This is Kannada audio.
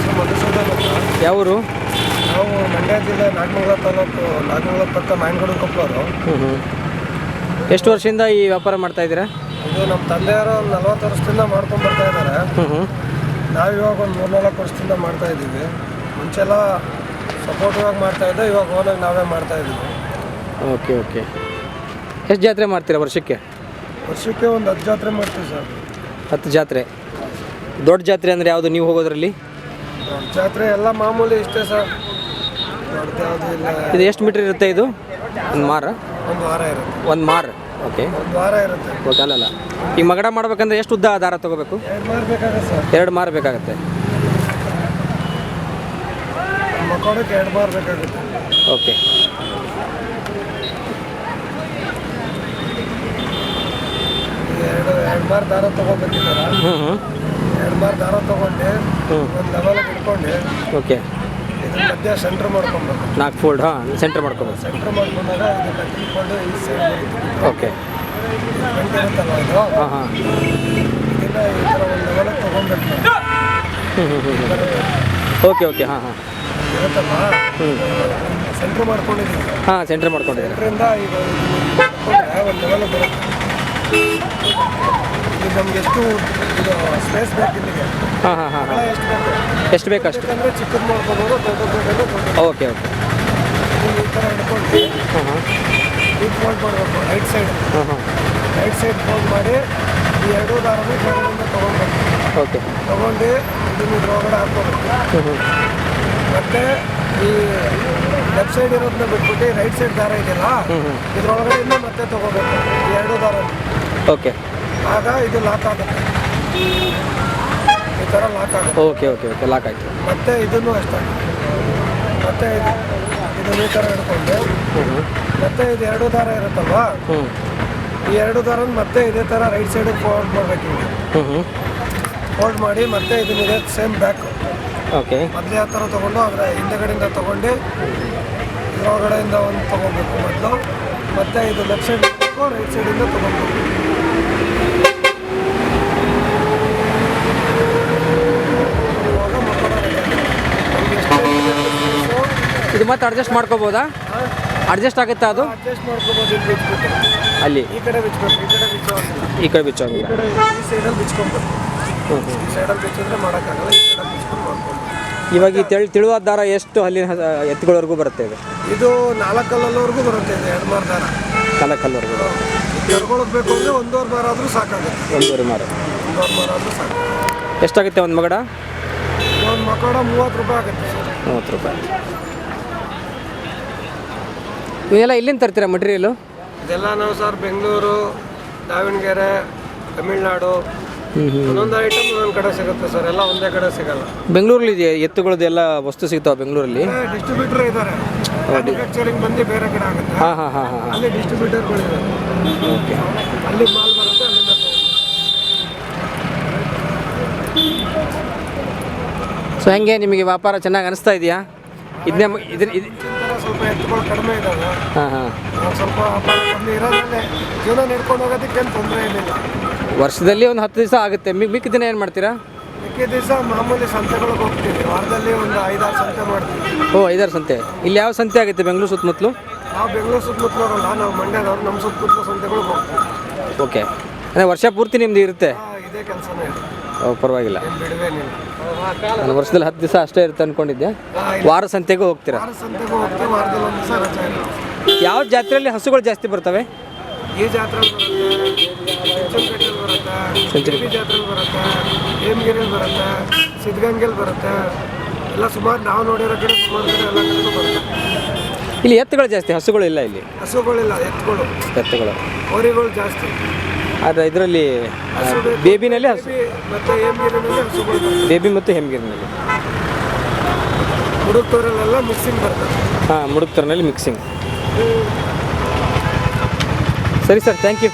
ಹೆಸರು ಮಧುಸೂದನ್ ಅಂತ ಯಾವೂರು? ನಾವು ಮಂಡ್ಯ ಜಿಲ್ಲೆ ನಾಗಮಂಗಲ ತಾಲೂಕು ನಾಗಮಂಗಲ ಪಕ್ಕ ಮಾಯನಗೌಡ ಕೊಪ್ಪಳವರು ಎಷ್ಟು ವರ್ಷದಿಂದ ಈ ವ್ಯಾಪಾರ ಮಾಡ್ತಾ ಇದ್ದೀರಾ? ಇದು ನಮ್ಮ ತಂದೆಯವರು ಒಂದು ನಲ್ವತ್ತು ವರ್ಷದಿಂದ ಮಾಡ್ಕೊಂಡು ಬರ್ತಾ ಇದ್ದಾರೆ. ನಾವು ಇವಾಗ ಒಂದು ಮೂರ್ನಾಲ್ಕು ವರ್ಷದಿಂದ ಮಾಡ್ತಾ ಇದ್ದೀವಿ. ಮುಂಚೆಲ್ಲ ಸಪೋರ್ಟಿವ್ ಆಗಿ ಮಾಡ್ತಾ ಇದ್ದೆ ಇವಾಗ ಓನಾಗಿ ನಾವೇ ಮಾಡ್ತಾ ಇದ್ದೀವಿ. Okay okay. ಎಷ್ಟು ಜಾತ್ರೆ ಮಾಡ್ತೀರಾ ವರ್ಷಕ್ಕೆ? ವರ್ಷಕ್ಕೆ ಒಂದು ಹತ್ತು ಜಾತ್ರೆ ಮಾಡ್ತೀವಿ ಸರ್. ಹತ್ತು ಜಾತ್ರೆ. ದೊಡ್ಡ ಜಾತ್ರೆ ಅಂದರೆ ಯಾವುದು? ನೀವು ಹೋಗೋದ್ರಲ್ಲಿ? ಜಾತ್ರೆ ಎಲ್ಲ ಮಾಮೂಲಿ ಇಷ್ಟೇ ಸರ್. ದೊಡ್ಡದು ಯಾವುದು ಇಲ್ಲ. ಇದು ಎಷ್ಟು ಮೀಟರ್ ಇರುತ್ತೆ ಇದು? ಒಂದು ಮಾರ? ಒಂದು ವಾರ ಇರುತ್ತೆ. ಒಂದು ಮಾರ್? ಓಕೆ ಒಂದು ವಾರ ಇರುತ್ತೆ. ಓಕೆ ಅಲ್ಲಲ್ಲ ಈಗ ಮಗಡ ಮಾಡ್ಬೇಕಂದ್ರೆ ಎಷ್ಟು ಉದ್ದ ದಾರ ತಗೋಬೇಕು? ಎರಡು ಮಾರ್ಬೇಕಾಗತ್ತೆ ಸರ್. ಎರಡು ಮಾರು ಬೇಕಾಗುತ್ತೆ. ಎರಡು ಓಕೆ ಎರಡು ಎರಡು ಮಾರು ದಾರ ತಗೋಬೇಕಿದ್ದಾರೆ ಹ್ಞೂ ಹ್ಞೂ ಎರಡು ದಾರ ತೊಗೊಂಡು ಒಂದು ಲೆವೆಲ್ ಇಟ್ಕೊಂಡು. ಓಕೆ. ಇದ್ರ ಮಧ್ಯ ಸೆಂಟ್ರ್ ಮಾಡ್ಕೊಬೇಕು ನಾಲ್ಕು ಫೋಲ್ಡ್ ಹಾಂ ಸೆಂಟ್ರ್ ಮಾಡ್ಕೊಬೋದು ಸೆಂಟ್ರ್ ಮಾಡ್ಕೊಂಡಾಗ ಇದನ್ನ ತಿಳ್ಕೊಂಡು ಈ ಸೈಡ್ ಓಕೆ. ಗಂಟೆ ಇರುತ್ತಲ್ವ ಇದು? ಹಾಂ ಹಾಂ. ಇದನ್ನ ಈ ಥರ ಒಂದು ಲೆವೆಲಿಗೆ ತೊಗೊಬೇಕು ಹ್ಞೂ ಹ್ಞೂ ಹ್ಞೂ ಓಕೆ ಓಕೆ ಹಾಂ ಹಾಂ. ಹ್ಞೂ ಸೆಂಟ್ರ್ ಮಾಡ್ಕೊಂಡಿದ್ದೀನಿ. ಹಾಂ ಸೆಂಟ್ರ್ ಮಾಡ್ಕೊಂಡಿದ್ದೀನಿ. ಸೆಂಟ್ರಿಂದ ಈಗ ಒಂದು ಲೆವೆಲ್ ಬರುತ್ತೆ. ಇದು ನಮ್ಗೆ ಎಷ್ಟು ಸ್ಪೇಸ್ ಬೇಕು ಇಲ್ಲಿಗೆ ಹಾಂ ಹಾಂ ಹಾಂ ಅಗಲ ಹಾಂ ಎಷ್ಟು ಬೇಕು? ಎಷ್ಟು ಬೇಕಂದ್ರೆ ಚಿಕ್ಕದು ಮಾಡ್ಕೋಬೋದು ದೊಡ್ಡದು ಬೇಕಂದ್ರೆ ದೊಡ್ಡದು ಓಕೆ. ಓಕೆ ಈ ಥರ ಹಿಡ್ಕೊಂಡು ಹಾಂ ಹಾಂ. ಇದು ಫೋಲ್ಡ್ ಮಾಡಬೇಕು ರೈಟ್ ಸೈಡ್ ಹಾಂ ಹಾಂ. ರೈಟ್ ಸೈಡ್ ಫೋಲ್ಡ್ ಮಾಡಿ ಈ ಎರಡೂ ದಾರನೂ ಕೆಳಗಡೆಯಿಂದ ತೊಗೊಳ್ಬೇಕು ಓಕೆ. ತೊಗೊಂಡು ಇದನ್ನ ಇದ್ರೊಳಗಡೆ ಹಾಕ್ಕೋಬೇಕು ಮತ್ತು ಈ ಲೆಫ್ಟ್ ಸೈಡ್ ಇರೋದನ್ನ ಬಿಟ್ಬಿಟ್ಟು ರೈಟ್ ಸೈಡ್ ದಾರ ಇದೆಯಲ್ಲ ಇದ್ರೊಳಗಡೆಯಿಂದ ಮತ್ತೆ ತೊಗೋಬೇಕು ಎರಡು ಎರಡೂ ದಾರ ಓಕೆ. ಆಗ ಇದು ಲಾಕ್ ಆಗುತ್ತೆ. ಈ ಥರ ಲಾಕ್ ಆಗುತ್ತೆ. ಓಕೆ ಓಕೆ ಓಕೆ ಲಾಕ್ ಆಯಿತು. ಮತ್ತೆ ಇದನ್ನು ಅಷ್ಟೇ. ಮತ್ತೆ ಇದು ಇದನ್ನು ಈ ಥರ ಹಿಡ್ಕೊಂಡು. ಮತ್ತೆ ಇದು ಎರಡು ದಾರ ಇರುತ್ತಲ್ವಾ? ಹ್ಞೂ ಈ ಎರಡು ದಾರ ಮತ್ತೆ ಇದೇ ಥರ ರೈಟ್ ಸೈಡ್ ಫೋಲ್ಡ್ ಮಾಡಬೇಕು ಹಿಂಗೆ. ಹ್ಞೂ ಹ್ಞೂ ಫೋಲ್ಡ್ ಮಾಡಿ ಮತ್ತೆ ಇದನ್ನ ಇದೇ ಸೇಮ್ ಬ್ಯಾಕ್ ಓಕೆ ಮೊದಲೇ ಆ ಥರ ತೊಗೊಂಡು ಅದರ ಹಿಂದೆಗಡೆಯಿಂದ ತೊಗೊಂಡು ಕಡೆಯಿಂದ ಒಂದು ತೊಗೊಬೇಕು ಮೊದಲು. ಮತ್ತೆ ಇದು ಲೆಫ್ಟ್ ಸೈಡ್ ರೈಟ್ ಸೈಡಿಂದ ತೊಗೊಬೇಕು ಇವಾಗ ಮಕ್ಕಳ ನಮ್ಗೆ ಎಷ್ಟು ಇದು ಮತ್ತೆ ಅಡ್ಜಸ್ಟ್ ಮಾಡ್ಕೋಬೋದಾ? ಅಡ್ಜಸ್ಟ್ ಆಗುತ್ತಾ ಅದು? ಅಡ್ಜಸ್ಟ್ ಮಾಡ್ಕೊಬೋದು ಇಲ್ಲಿ ಬಿಚ್ಬಿಟ್ಟು. ಅಲ್ಲಿ. ಈ ಕಡೆ ಬಿಚ್ಬೇಕು ಈ ಕಡೆ ಬಿಚ್ಚೋದಿಲ್ಲ ಈ ಕಡೆ ಬಿಚ್ಚೋಂಗಿಲ್ಲ. ಈ ಕಡೆ ಈ ಸೈಡಲ್ಲಿ ಹ್ಞೂ ಈ ಸೈಡಲ್ಲಿ ಬಿಚ್ಚಿದ್ರೆ ಮಾಡೋಕ್ಕಾಗಲ್ಲ ಈ ಸೈಡಲ್ಲಿ ಬಿಚ್ಕೊಂಡು ಮಾಡ್ಕೊಂಡು ಇವಾಗ ಈ ತೆಳು ತಿಳುವಾದ ದಾರ ಎಷ್ಟು ಅಲ್ಲಿ ಹ- ಎತ್ತುಗಳವರೆಗೂ ಬರುತ್ತೆ ಇದು? ಇದು ನಾಲ್ಕಲ್ಲವರೆಗೂ ಬರುತ್ತೆ ಇದು ಎರಡು ಮಾರು ದಾರ. ನಾಲ್ಕಲ್ಲವರೆಗೂ. ಕರ್ಕೊಳಕ್ ಬೇಕು ಅಂದರೆ ಒಂದೂವರೆ ಮಾರ ಆದರೂ ಸಾಕಾಗುತ್ತೆ. ಒಂದೂವರೆ ಮಾರು. ಒಂದೂವರೆ ಮಾರ ಆದರೂ ಸಾಕು ಎಷ್ಟಾಗುತ್ತೆ ಒಂದು ಮಗಡ? ಒಂದು ಮಕ್ಕಳ ಮೂವತ್ತು ರೂಪಾಯಿ ಆಗುತ್ತೆ. ಸರ್ ಮೂವತ್ತು ರೂಪಾಯಿ. ಇವನ್ನೆಲ್ಲ ಇಲ್ಲಿಂದ ತರ್ತೀರಾ ಮಟೀರಿಯಲು ಇದೆಲ್ಲ ನಾವು ಸರ್ ಬೆಂಗಳೂರು ದಾವಣಗೆರೆ ತಮಿಳ್ನಾಡು. ಒಂದೊಂದು ಐಟಮ್ ಒಂದೊಂದು ಕಡೆ ಸಿಗುತ್ತೆ ಸರ್. ಎಲ್ಲ ಒಂದೇ ಕಡೆ ಸಿಗಲ್ಲ. ಬೆಂಗಳೂರಲ್ಲಿ ಇದೆ ಎತ್ತುಗಳದ್ದು ಎಲ್ಲ ವಸ್ತು ಸಿಗ್ತಾವೆ ಬೆಂಗಳೂರಲ್ಲಿ? ಡಿಸ್ಟ್ರಿಬ್ಯೂಟರ್ ಇದ್ದಾರೆ. ಮ್ಯಾನುಫ್ಯಾಕ್ಚರಿಂಗ್ ಬಂದು ಬೇರೆ ಕಡೆ ಆಗುತ್ತೆ. ಹಾಂ ಹಾಂ ಹಾಂ ಹಾಂ ಅಲ್ಲಿ ಇದೆ ಓಕೆ. ಅಲ್ಲಿ ಮಾಲ್ ಬರುತ್ತೆ ಅಲ್ಲಿಂದ ಸೊ ಹೆಂಗೆ ನಿಮಗೆ ವ್ಯಾಪಾರ ಚೆನ್ನಾಗಿ ಅನಿಸ್ತಾ ಇದೆಯಾ? ಇದನ್ನೇ ಇದ್ರ ಇದು ಥರ ಸ್ವಲ್ಪ ಎತ್ತುಗಳು ಕಡಿಮೆ ಇದ್ದಾವೆ. ಹಾಂ ಹಾಂ. ಸ್ವಲ್ಪ ಕಮ್ಮಿ ಇರೋದ್ರಲ್ಲೇ ಜೀವನ ನಡ್ಕೊಂಡು ಹೋಗೋದಕ್ಕೇನು ತೊಂದರೆ ಇಲ್ಲ ವರ್ಷದಲ್ಲಿ ಒಂದು ಹತ್ತು ದಿವಸ ಆಗುತ್ತೆ. ಮಿ ಮಿಕ್ಕ ದಿನ ಏನು ಮಾಡ್ತೀರಾ? ಮಿಕ್ಕಿದ ದಿವಸ ಮಾಮೂಲಿ ಸಂತೆಗಳಿಗೆ ಹೋಗ್ತೀವಿ. ವಾರದಲ್ಲಿ ಒಂದು ಐದಾರು ಸಂತೆ ಮಾಡ್ತೀವಿ. ಓ ಐದಾರು ಸಂತೆ. ಇಲ್ಲಿ ಯಾವ ಸಂತೆ ಆಗುತ್ತೆ ಬೆಂಗಳೂರು ಸುತ್ತಮುತ್ತಲು? ನಾವು ಬೆಂಗಳೂರು ಸುತ್ತಮುತ್ತಲವರಲ್ಲ ನಾವು ಮಂಡ್ಯದವ್ರು ನಮ್ಮ ಸುತ್ತಮುತ್ತಲ ಸಂತೆಗಳಿಗೆ ಹೋಗ್ತೀವಿ. ಓಕೆ. ಅಂದರೆ ವರ್ಷ ಪೂರ್ತಿ ನಿಮ್ದು ಇರುತ್ತೆ? ಇದೇ ಕೆಲಸನೇ. ಪರವಾಗಿಲ್ಲ. ನಾನು ವರ್ಷದಲ್ಲಿ ಹತ್ತು ದಿವಸ ಅಷ್ಟೇ ಇರುತ್ತೆ ಅಂದ್ಕೊಂಡಿದ್ದೆ ವಾರ ಸಂತೆಗೂ ಹೋಗ್ತೀರಾ? ಯಾವ ಜಾತ್ರೆಯಲ್ಲಿ ಹಸುಗಳು ಜಾಸ್ತಿ ಬರ್ತವೆ? ಈ ಜಾತ್ರೆ ಬರುತ್ತೆ ಬರುತ್ತೆ ಬರುತ್ತೆ ಬರುತ್ತೆ. ಎಲ್ಲ ಸುಮಾರು ನಾವು ನೋಡಿರೋ ಕಡೆ ಸುಮಾರು ಕಡೆ ಎಲ್ಲ ಕಡೆ ಬರುತ್ತೆ. ಇಲ್ಲಿ ಎತ್ತುಗಳು ಜಾಸ್ತಿ ಹಸುಗಳು ಇಲ್ಲ ಇಲ್ಲಿ. ಹಸುಗಳಿಲ್ಲ ಎತ್ತುಗಳು. ಎತ್ತುಗಳು. ಹೋರಿಗಳು ಜಾಸ್ತಿ. ಆದರೆ ಇದರಲ್ಲಿ ಬೇಬಿನಲ್ಲಿ ಹಸು. ಬೇಬಿ ಮತ್ತು ಹಸುಗಳು ಬೇಬಿ ಮತ್ತು ಹೆಮ್ಗಿರಿನಲ್ಲಿ. ಹುಡುಕ್ತೋರಲ್ಲೆಲ್ಲ ಮಿಕ್ಸಿಂಗ್ ಬರ್ತದೆ ಹಾಂ ಮುಡುಕ್ತರ್ನಲ್ಲಿ ಮಿಕ್ಸಿಂಗ್ ಸರಿ ಸರ್ ಥ್ಯಾಂಕ್ ಯು